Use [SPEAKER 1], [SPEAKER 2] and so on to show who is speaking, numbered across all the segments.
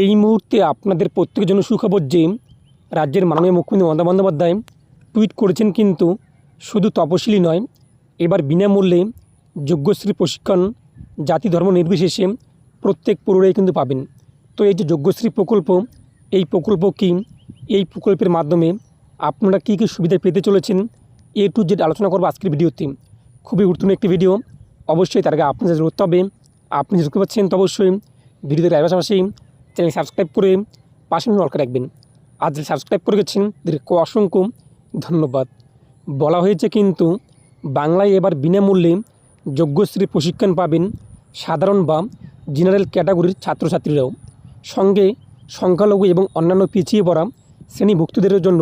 [SPEAKER 1] এই মুহূর্তে আপনাদের প্রত্যেকের জন্য সুখবর যে রাজ্যের মাননীয় মুখ্যমন্ত্রী মমতা বন্দ্যোপাধ্যায় টুইট করেছেন কিন্তু শুধু তপশিলি নয়, এবার বিনামূল্যে যোগ্যশ্রী প্রশিক্ষণ, জাতি ধর্ম নির্বিশেষে প্রত্যেক পুরোটাই কিন্তু পাবেন। তো এই যে যোগ্যশ্রী প্রকল্প, এই প্রকল্প কি? এই প্রকল্পের মাধ্যমে আপনারা কী কী সুবিধা পেতে চলেছেন? এ টু জেড আলোচনা করব আজকের ভিডিওতে। খুবই গুরুত্বপূর্ণ একটি ভিডিও। অবশ্যই তার আগে আপনাদের করতে হবে, আপনি দেখতে পাচ্ছেন তো অবশ্যই ভিডিওতে পাশাপাশি চ্যানেল সাবস্ক্রাইব করে পাশে নলকা রাখবেন। আর যারা সাবস্ক্রাইব করে গেছেন, তাদেরকে অসংখ্য ধন্যবাদ। বলা হয়েছে কিন্তু, বাংলায় এবার বিনামূল্যে যোগ্যশ্রী প্রশিক্ষণ পাবেন সাধারণ বা জেনারেল ক্যাটাগরির ছাত্রছাত্রীরাও। সঙ্গে সংখ্যালঘু এবং অন্যান্য পিছিয়ে পড়া শ্রেণীভুক্তদের জন্য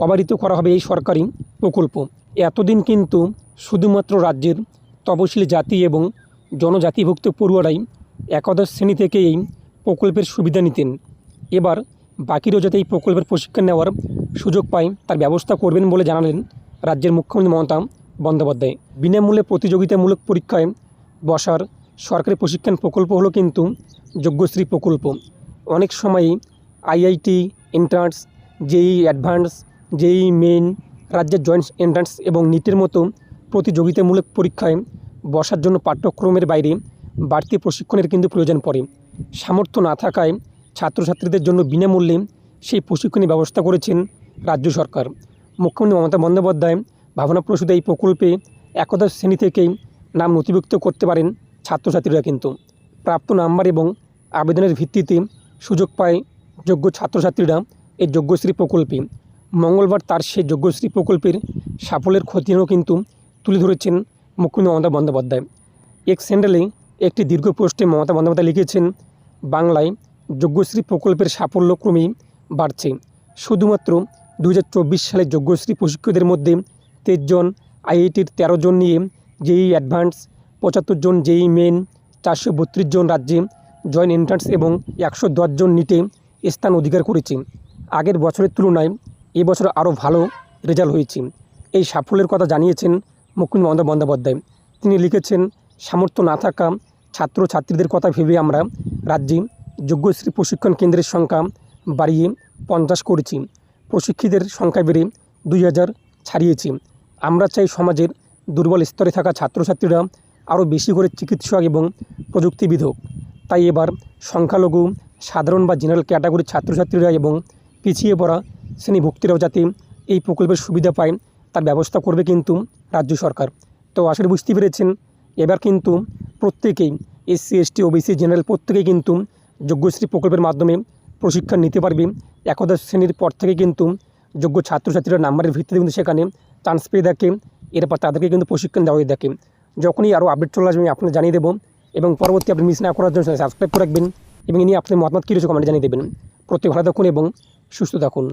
[SPEAKER 1] অবারিত করা হবে এই সরকারি প্রকল্প। এতদিন কিন্তু শুধুমাত্র রাজ্যের তপশিলি জাতি এবং জনজাতিভুক্ত পড়ুয়ারাই একাদশ শ্রেণি থেকে এই প্রকল্পের সুবিধা নিতেন। এবার বাকিরাও যাতে এই প্রকল্পের প্রশিক্ষণ নেওয়ার সুযোগ পায়, তার ব্যবস্থা করবেন বলে জানালেন রাজ্যের মুখ্যমন্ত্রী মমতা বন্দ্যোপাধ্যায়। বিনামূল্যে প্রতিযোগিতামূলক পরীক্ষায় বসার সরকারি প্রশিক্ষণ প্রকল্প হলো কিন্তু যোগ্যশ্রী প্রকল্প। অনেক সময়ই IIT, entrance, JEE advance, JEE main রাজ্যের জয়েন্ট এন্ট্রান্স এবং নিটের মতো প্রতিযোগিতামূলক পরীক্ষায় বসার জন্য পাঠ্যক্রমের বাইরে বাড়তি প্রশিক্ষণের কিন্তু প্রয়োজন পড়ে। সামর্থ্য না থাকায় ছাত্রছাত্রীদের জন্য বিনামূল্যে সেই প্রশিক্ষণের ব্যবস্থা করেছেন রাজ্য সরকার। মুখ্যমন্ত্রী মমতা বন্দ্যোপাধ্যায় ভাবনাপ্রসূত এই প্রকল্পে একাদশ শ্রেণি থেকেই নাম নথিভুক্ত করতে পারেন ছাত্রছাত্রীরা কিন্তু। প্রাপ্ত নাম্বার এবং আবেদনের ভিত্তিতে সুযোগ পায় যোগ্য ছাত্রছাত্রীরা এই যোগ্যশ্রী প্রকল্পে। মঙ্গলবার তার সেই যোগ্যশ্রী প্রকল্পের সাফল্যের খতিয়ানও কিন্তু তুলে ধরেছেন মুখ্যমন্ত্রী মমতা বন্দ্যোপাধ্যায়। এক স্যান্ডেলে একটি দীর্ঘ পোস্টে মমতা বন্দ্যোপাধ্যায় লিখেছেন, বাংলায় যজ্ঞশ্রী প্রকল্পের সাফল্য ক্রমেই বাড়ছে। শুধুমাত্র দু হাজার চব্বিশ সালে যোগ্যশ্রী প্রশিক্ষকদের মধ্যে তেইশ জন আইআইটির তেরো জন নিয়ে জেই অ্যাডভান্স, পঁচাত্তর জন জেই মেন, চারশো বত্রিশ জন রাজ্যে জয়েন্ট এন্ট্রান্স এবং একশো দশ জন নিটে স্থান অধিকার করেছে। আগের বছরের তুলনায় এবছর আরও ভালো রেজাল্ট হয়েছে। এই সাফল্যের কথা জানিয়েছেন মুখ্যমন্ত্রী মমতা বন্দ্যোপাধ্যায়। তিনি লিখেছেন সামর্থ্য না থাকা ছাত্র ছাত্রীদের কথা ভেবে আমরা রাজ্যে যোগ্যশ্রী প্রশিক্ষণ কেন্দ্রের সংখ্যা বাড়িয়ে পঞ্চাশ করেছি। প্রশিক্ষিতের সংখ্যা বেড়ে দুই হাজার ছাড়িয়েছি। আমরা চাই সমাজের দুর্বল স্তরে থাকা ছাত্রছাত্রীরা আরও বেশি করে চিকিৎসক এবং প্রযুক্তিবিদ হোক। তাই এবার সংখ্যালঘু, সাধারণ বা জেনারেল ক্যাটাগরির ছাত্রছাত্রীরা এবং পিছিয়ে পড়া শ্রেণীভুক্তিরাও যাতে এই প্রকল্পের সুবিধা পায়, তার ব্যবস্থা করবে কিন্তু রাজ্য সরকার। তো আসলে বুঝতে পেরেছেন এবার কিন্তু প্রত্যেকেই এসসি, এসটি, ওবিসি, জেনারেল প্রত্যেকেই কিন্তু যোগ্যশ্রী প্রকল্পের মাধ্যমে প্রশিক্ষণ নিতে পারবে। একাদশ শ্রেণির পর থেকে কিন্তু যোগ্য ছাত্রছাত্রীরা নাম্বারের ভিত্তিতে কিন্তু সেখানে চান্স পেয়ে থাকে। এরপর তাদেরকে কিন্তু প্রশিক্ষণ দেওয়া হয়ে থাকে। যখনই আরও আপডেট চলে আসবে, আমি আপনাকে জানিয়ে দেবো। এবং পরবর্তী আপনি মিস না করার জন্য সাবস্ক্রাইব করে রাখবেন। এবং নিয়ে আপনার মতামত কী রয়েছে কমেন্টে জানিয়ে দেবেন। প্রত্যেক ভালো থাকুন এবং সুস্থ থাকুন।